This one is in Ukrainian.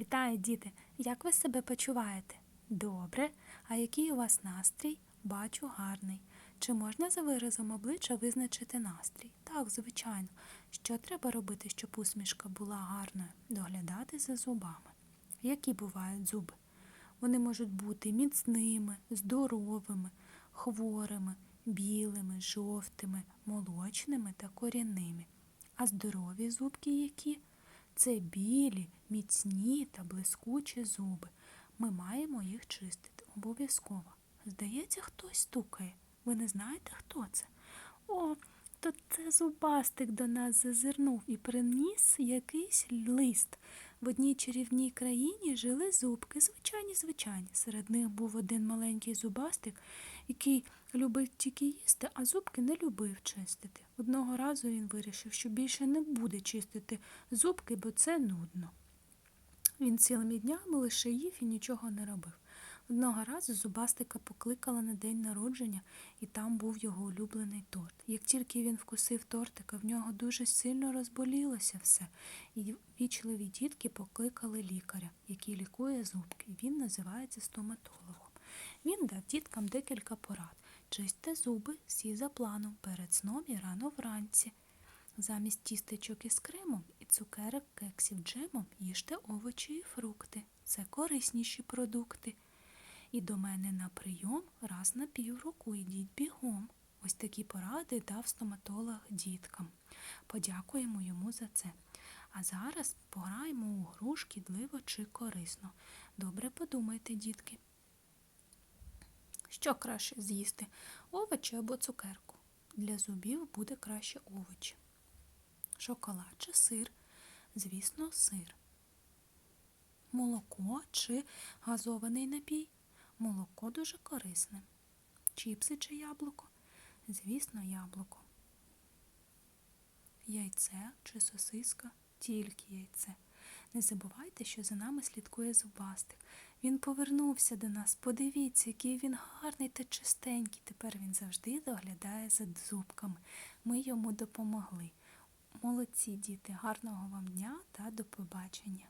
Вітаю, діти! Як ви себе почуваєте? Добре. А який у вас настрій? Бачу гарний. Чи можна за виразом обличчя визначити настрій? Так, звичайно. Що треба робити, щоб усмішка була гарною? Доглядати за зубами. Які бувають зуби? Вони можуть бути міцними, здоровими, хворими, білими, жовтими, молочними та корінними. А здорові зубки які? Це білі, міцні та блискучі зуби. Ми маємо їх чистити обов'язково. Здається, хтось стукає. Ви не знаєте, хто це? О, то це зубастик до нас зазирнув і приніс якийсь лист. В одній чарівній країні жили зубки, звичайні, звичайні. Серед них був один маленький зубастик, який любив тільки їсти, а зубки не любив чистити. Одного разу він вирішив, що більше не буде чистити зубки, бо це нудно. Він цілими днями лише їв і нічого не робив. Одного разу зубастика покликала на день народження, і там був його улюблений торт. Як тільки він вкусив тортика, в нього дуже сильно розболілося все, і вічливі дітки покликали лікаря, який лікує зубки. Він називається стоматологом. Він дав діткам декілька порад. Чистьте зуби всі за планом перед сном і рано вранці. Замість тістечок із кремом і цукерок, кексів джемом їжте овочі і фрукти. Це корисніші продукти. І до мене на прийом раз на півроку йдіть бігом. Ось такі поради дав стоматолог діткам. Подякуємо йому за це. А зараз пограємо у гру шкідливо чи корисно. Добре подумайте, дітки. Що краще з'їсти? Овочі або цукерку? Для зубів буде краще овочі. Шоколад чи сир? Звісно, сир. Молоко чи газований напій? Молоко дуже корисне. Чіпси чи яблуко? Звісно, яблуко. Яйце чи сосиска? Тільки яйце. Не забувайте, що за нами слідкує зубастик. Він повернувся до нас. Подивіться, який він гарний та чистенький. Тепер він завжди доглядає за зубками. Ми йому допомогли. Молодці діти, гарного вам дня та до побачення.